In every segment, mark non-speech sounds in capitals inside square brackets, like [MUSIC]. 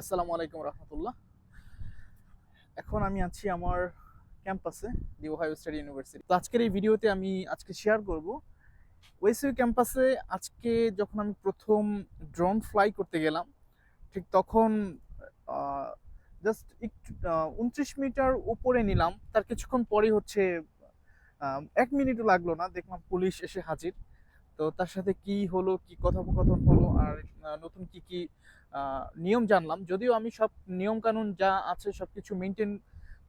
আসসালামু আলাইকুম রহমতুল্লাহ। এখন আমি আছি আমার ক্যাম্পাসে, দি ওহাইও স্টেট ইউনিভার্সিটি। তো আজকের এই ভিডিওতে আমি আজকে শেয়ার করব। ওয়েসইউ ক্যাম্পাসে আজকে যখন আমি প্রথম ড্রোন ফ্লাই করতে গেলাম, ঠিক তখন জাস্ট একটু উনত্রিশ মিটার উপরে নিলাম। তার কিছুক্ষণ পরেই হচ্ছে এক মিনিটও লাগল না। দেখলাম পুলিশ এসে হাজির। তো তার সাথে কি হলো, কি কথোপকথন হলো, আর নতুন কি কি নিয়ম জানলাম। যদিও আমি সব নিয়ম কানুন যা আছে সব কিছু মেনটেন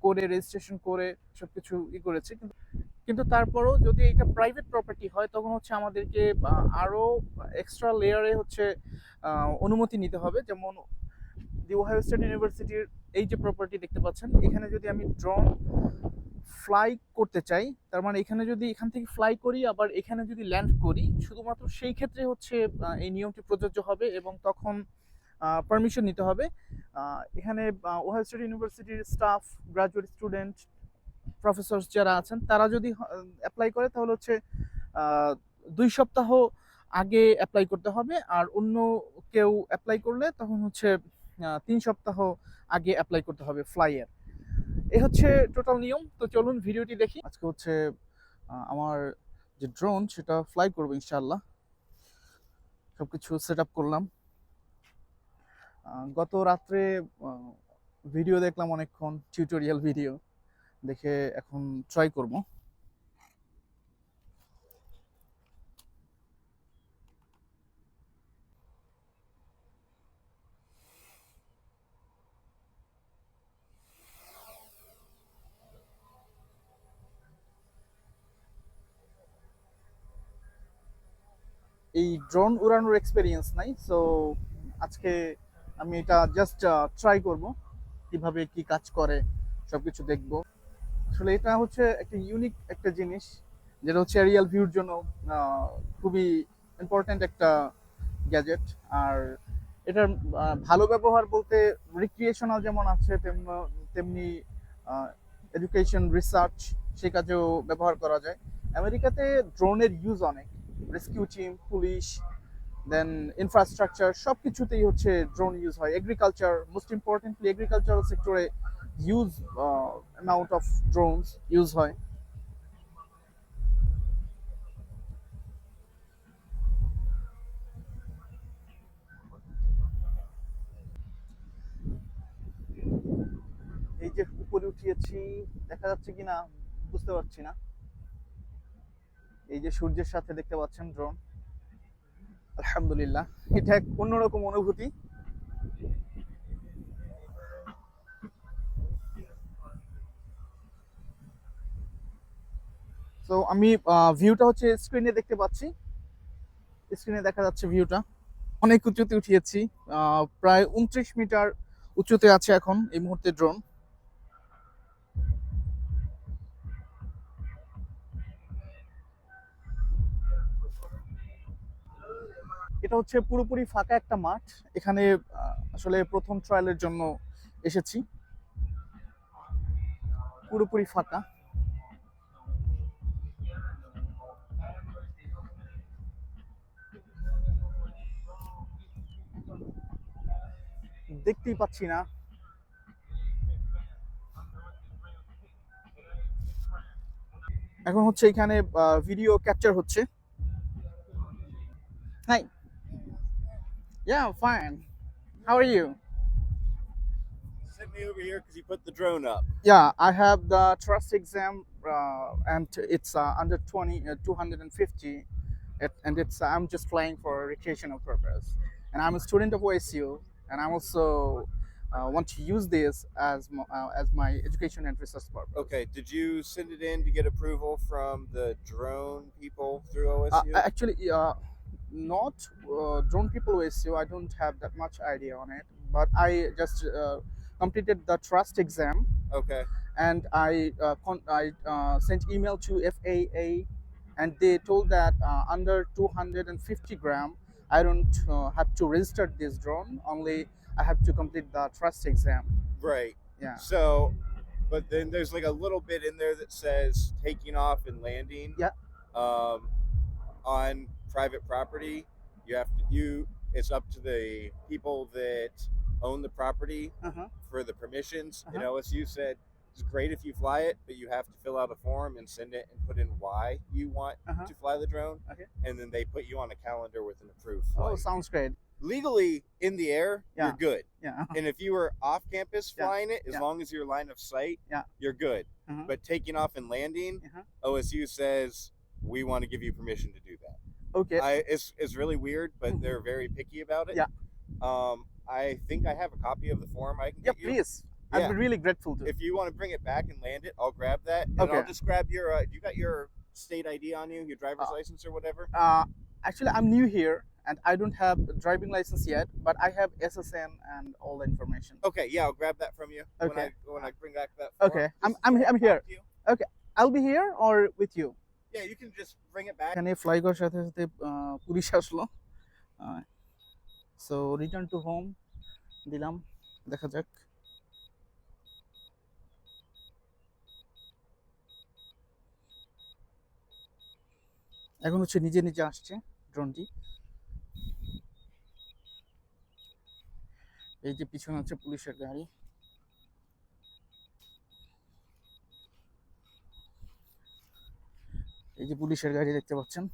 করে রেজিস্ট্রেশন করে সব কিছু ই করেছি, কিন্তু কিন্তু তারপরেও যদি এটা প্রাইভেট প্রপার্টি হয়, তখন হচ্ছে আমাদেরকে আরও এক্সট্রা লেয়ারে হচ্ছে অনুমতি নিতে হবে। যেমন দি ওহাইও স্টেট ইউনিভার্সিটির এই যে প্রপার্টি দেখতে পাচ্ছেন, এখানে যদি আমি ড্রোন ফ্লাই করতে চাই, তার মানে এখানে যদি এখান থেকে ফ্লাই করি, আবার এখানে যদি ল্যান্ড করি, শুধুমাত্র সেই ক্ষেত্রে হচ্ছে এই নিয়মটি প্রযোজ্য হবে এবং তখন পারমিশন নিতে হবে। এখানে ওহাইও স্টেট ইউনিভার্সিটির স্টাফ গ্রাজুয়েট স্টুডেন্ট প্রফেসর যারা আছেন, তারা যদি অ্যাপ্লাই করে, তাহলে হচ্ছে দুই সপ্তাহ আগে অ্যাপ্লাই করতে হবে। আর অন্য কেউ অ্যাপ্লাই করলে, তখন হচ্ছে তিন সপ্তাহ আগে অ্যাপ্লাই করতে হবে ফ্লাইয়ের এই হচ্ছে টোটাল নিয়ম। তো চলুন ভিডিওটি দেখি। আজকে হচ্ছে আমার যে ড্রোন সেটা ফ্লাই করব ইনশাল্লাহ সব কিছু সেট আপ করলাম গত রাত্রে ভিডিও দেখলাম অনেকক্ষণ টিউটোরিয়াল ভিডিও দেখে এখন ট্রাই করব। এই ড্রোন উড়ানোর এক্সপিরিয়েন্স নাই সো আজকে আমি এটা জাস্ট ট্রাই করব, কীভাবে কি কাজ করে সব কিছু দেখব। আসলে এটা হচ্ছে একটা ইউনিক একটা জিনিস, যেটা হচ্ছে এরিয়াল ভিউর জন্য খুবই ইম্পর্ট্যান্ট একটা গ্যাজেট আর এটার ভালো ব্যবহার বলতে রিক্রিয়েশনাল যেমন আছে, তেমন- তেমনি এডুকেশন রিসার্চ সে কাজেও ব্যবহার করা যায়। আমেরিকাতে ড্রোনের ইউজ অনেক। Rescue team, police then infrastructure সব কিছুতেই হচ্ছে ড্রোন ইউজ হয়। এগ্রিকালচার মোস্ট ইম্পর্টেন্টলি এগ্রিকালচারাল সেক্টরে huge amount of drones use হয়। এই যে উপরে উঠিয়েছি, দেখা যাচ্ছে কিনা? বুঝতে পারছি না। এই যে সূর্যের সাথে দেখতে পাচ্ছেন ড্রোন আলহামদুলিল্লাহ, এটা এক অন্যরকম অনুভূতি। তো আমি ভিউটা হচ্ছে স্ক্রিনে দেখতে পাচ্ছি। স্ক্রিনে দেখা যাচ্ছে ভিউটা অনেক উঁচুতে উঠিয়েছি প্রায় উনত্রিশ মিটার উঁচুতে আছে এখন এই মুহূর্তে ড্রোন এটা হচ্ছে পুরোপুরি ফাঁকা একটা মাঠ। এখানে আসলে প্রথম ট্রায়ালের জন্য এসেছি। পুরোপুরি ফাঁকা। দেখতেই পাচ্ছি না। এখন হচ্ছে এখানে ভিডিও ক্যাপচার হচ্ছে। Hi Yeah, fine. How are you? Sent me over here because you put the drone up. Yeah, I have the trust exam, uh, and it's uh, under 20, uh, 250, it, and it's I'm just flying for recreational purpose. And I'm a student of OSU, and I also uh, want to use this as my, uh, as my education and research purpose. Okay, did you send it in to get approval from the drone people through Uh, OSU? actually, uh, not uh, drone people OSU. I don't have that much idea on it, but I just uh, completed the trust exam. okay, and I uh, con- I uh, sent email to FAA, and they told that uh, under 250 gram, I don't uh, have to register this drone. Only I have to complete the trust exam. right. Yeah. So, but then there's like a little bit in there that says taking off and landing. Yeah. Um, on private property, you have to you. It's up to the people that own the property Uh-huh. for the permissions. And Uh-huh. OSU said it's great if you fly it, but you have to fill out a form and send it and put in why you want Uh-huh. to fly the drone. Okay. And then they put you on a calendar with an approved Oh, sounds great. Legally in the air, Yeah. you're good. Yeah. [LAUGHS] And if you were off campus Yeah. flying it, as Yeah. long as you're line of sight, Yeah. you're good. Uh-huh. But taking off and landing, Uh-huh. OSU says we want to give you permission to do that. Okay. I, it's, it's really weird, but Mhm. they're very picky about it. Yeah. Um, I think I have a copy of the form I can yeah, get you. please. I'd Yeah. be really grateful to. If you want to bring it back and land it, I'll grab that. And Okay. I'll just grab your. Uh, you got your state ID on you, your driver's Uh, license or whatever. Uh, actually, I'm new here and I don't have a driving license yet, but I have SSN and all the information. Okay, yeah, I'll grab that from you when Okay. I when I bring back that. Form. Okay, I'm- Just I'm- I'm here. talk to you. I'll be here or with you? এখানে fly করার সাথে সাথে police আসলো। So return to home দিলাম, দেখা যাক। এখন হচ্ছে নিজে নিজে আসছে ড্রোনটি এই যে পিছনে হচ্ছে পুলিশের গাড়ি। এই যে পুলিশের গাড়ি দেখতে পাচ্ছেন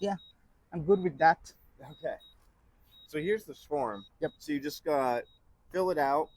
Yeah, I'm good with that. Okay. So here's the form. Yep. So you just uh, fill it out.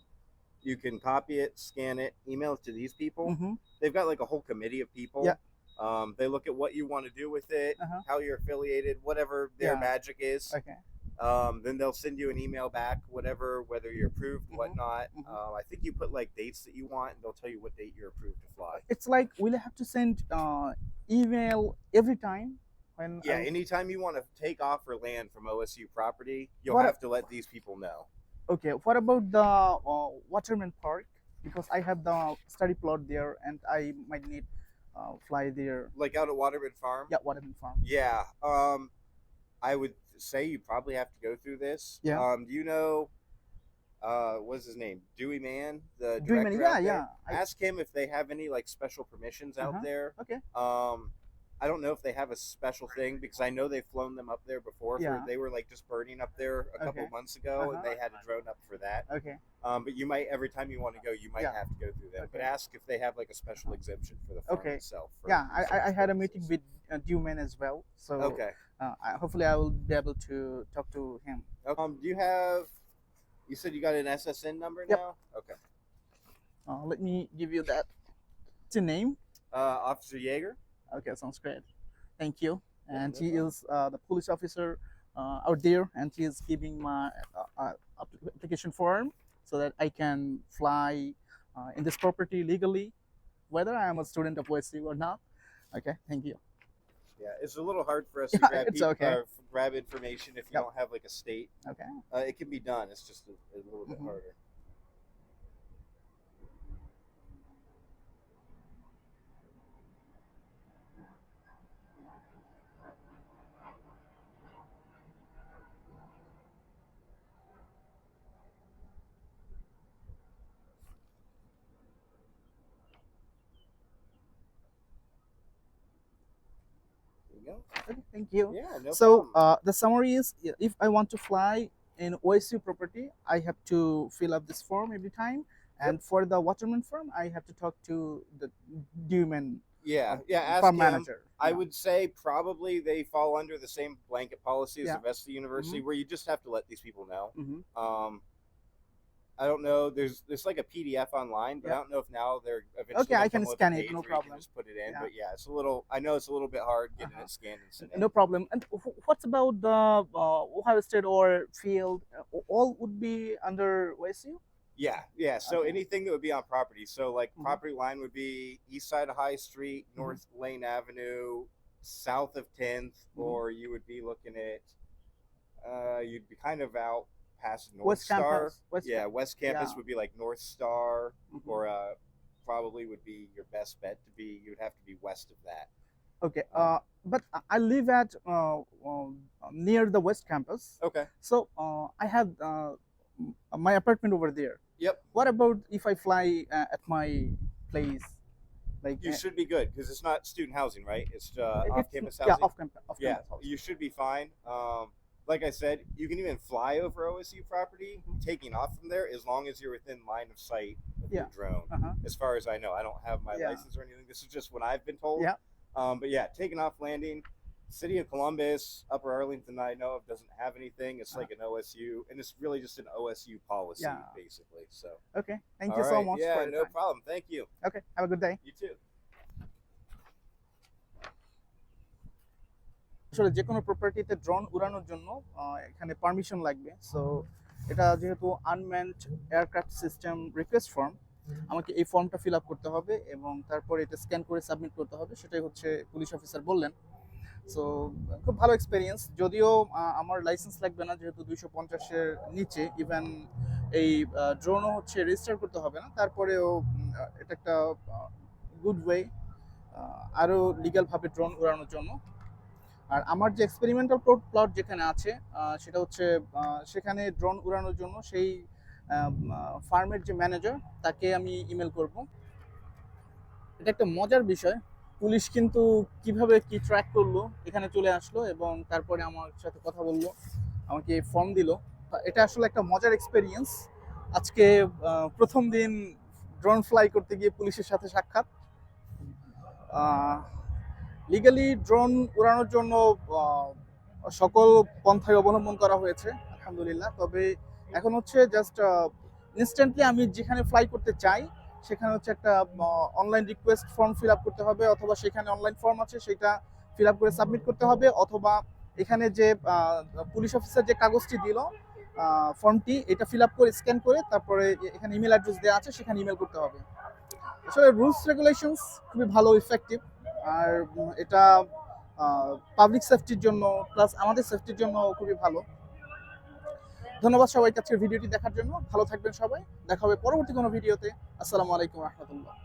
you can copy it, scan it, email it to these people. hmm They've got like a whole committee of people. Yeah. Um, they look at what you want to do with it, Uh-huh. how you're affiliated, whatever their Yeah. magic is. Okay. Um, then they'll send you an email back, whatever, whether you're approved, Mhm. whatnot. Mhm. Um, I think you put like dates that you want, and they'll tell you what date you're approved to fly. It's like we'll I have to send uh, email every time when Yeah, I'm- anytime you want to take off or land from OSU property, you'll What- have to let these people know. Okay, what about the uh, Waterman Park? Because I have the study plot there and I might need uh, fly there. Like out at Waterman Farm. Yeah, Waterman Farm. Yeah. Um, I would say you probably have to go through this. Yeah. Um, do you know? Uh, what's his name? Dewey Man, the and- out yeah, yeah. I, Ask him if they have any like special permissions out Uh-huh. there. Okay. Um, I don't know if they have a special thing because I know they've flown them up there before. Yeah. For, they were like just burning up there a couple Okay. months ago, Uh-huh. and they had a drone up for that. okay. Um, but you might every time you want to go, you might Yeah. have to go through them. But ask if they have like a special exemption for the farm Okay. itself. Yeah, I, I, I had a meeting with uh, Dewman as well. So Okay. uh, I, hopefully I will be able to talk to him. Um, do you have? You said you got an SSN number Yep. now. Okay. Uh, let me give you that. What's your name? Uh, Officer Yeager. Okay, sounds great. Thank you. And no he is uh, the police officer uh, out there, and he is giving my uh, uh, application form so that I can fly uh, in this property legally, whether I am a student of OSU or not. Okay, thank you. Yeah, it's a little hard for us to [LAUGHS] Yeah, grab, it's peop- okay. uh, grab information if you Yep. don't have like a state. Okay. Uh, it can be done. It's just a, a little bit Mhm. harder. Go. Okay, thank you. Yeah, no so uh, the summary is if I want to fly in OSU property, I have to fill up this form every time. And for the Waterman firm, I have to talk to the Dewman yeah, uh, yeah. Ask farm him. manager. I Yeah. would say probably they fall under the same blanket policy as Yeah. the rest of the university, where you just have to let these people know. Mhm. Um, I don't know. There's there's like a PDF online, but I don't know if now they're eventually Okay, I can scan it, no where you can problem. Just put it in, Yeah. but yeah, it's a little. I know it's a little bit hard getting Uh-huh. it scanned and sent. No in. problem. And wh- what's about the uh, Ohio State or field? Uh, All would be under OSU? Yeah, yeah. So Okay. anything that would be on property. So like Mhm. property line would be east side of High Street, Mhm. North Lane Avenue, south of 10th, Mhm. or you would be looking at. Uh, you'd be kind of out past North West Star. Campus. West yeah, West Campus yeah. would be like North Star, Mhm. or uh, probably would be your best bet to be. You would have to be west of that. Okay, uh, but I- live at uh, um, near the West Campus, Okay. so uh, I have uh, my apartment over there. Yep. What about if I fly uh, at my place? Like You should be good because it's not student housing, right? It's uh, off-campus housing. Yeah, housing. off campus. Off yeah, campus. you should be fine. Um, like I said, you can even fly over OSU property, Mhm. taking off from there, as long as you're within line of sight of your drone. Uh-huh. As far as I know, I don't have my Yeah. license or anything. This is just what I've been told. Yeah. Um, but yeah, taking off, landing. City of Columbus, Upper Arlington, I know of doesn't have anything. It's Uh-huh. like an OSU, and it's really just an OSU policy, Yeah. basically. So, Okay, thank all you so much Yeah, no time. problem. Thank you. Okay, have a good day. You too. আসলে যে কোনো প্রপার্টিতে drone উড়ানোর জন্য এখানে permission লাগবে। So এটা যেহেতু unmanned aircraft system request form আমাকে এই ফর্মটা ফিল আপ করতে হবে এবং তারপরে এটা স্ক্যান করে সাবমিট করতে হবে। সেটাই হচ্ছে পুলিশ অফিসার বললেন। সো খুব ভালো এক্সপিরিয়েন্স যদিও আমার লাইসেন্স লাগবে না, যেহেতু দুইশো পঞ্চাশের নিচে। ইভেন এই ড্রোনও হচ্ছে রেজিস্টার করতে হবে না। তারপরেও এটা একটা গুড ওয়ে আরও লিগ্যালভাবে ড্রোন উড়ানোর জন্য। আর আমার যে এক্সপেরিমেন্টাল প্লট যেখানে আছে সেটা হচ্ছে সেখানে ড্রোন উড়ানোর জন্য সেই ফার্মের যে ম্যানেজার তাকে আমি ইমেল করব। এটা একটা মজার বিষয়। পুলিশ কিন্তু কীভাবে কি ট্র্যাক করল, এখানে চলে আসলো এবং তারপরে আমার সাথে কথা বলল, আমাকে ফর্ম দিল। এটা আসলে একটা মজার এক্সপেরিয়েন্স আজকে প্রথম দিন ড্রোন ফ্লাই করতে গিয়ে পুলিশের সাথে সাক্ষাৎ। লিগালি ড্রোন উড়ানোর জন্য সকল পন্থায় অবলম্বন করা হয়েছে, আলহামদুলিল্লাহ। তবে এখন হচ্ছে জাস্ট ইনস্ট্যান্টলি আমি যেখানে ফ্লাই করতে চাই, সেখানে হচ্ছে একটা online request form fill up করতে হবে, অথবা সেখানে অনলাইন ফর্ম আছে, সেটা ফিল আপ করে সাবমিট করতে হবে, অথবা এখানে যে পুলিশ অফিসার যে কাগজটি দিল ফর্মটি এটা ফিল আপ করে স্ক্যান করে তারপরে এখানে ইমেল অ্যাড্রেস দেওয়া আছে, সেখানে ইমেল করতে হবে। আসলে রুলস রেগুলেশনস খুবই ভালো ইফেক্টিভ আর এটা পাবলিক সেফটির জন্য প্লাস আমাদের সেফটির জন্য খুবই ভালো। ধন্যবাদ সবাই কাছে ভিডিওটি দেখার জন্য। ভালো থাকবেন সবাই। দেখা হবে পরবর্তী কোনো ভিডিওতে আসসালামু আলাইকুম রহমতুল্লাহ।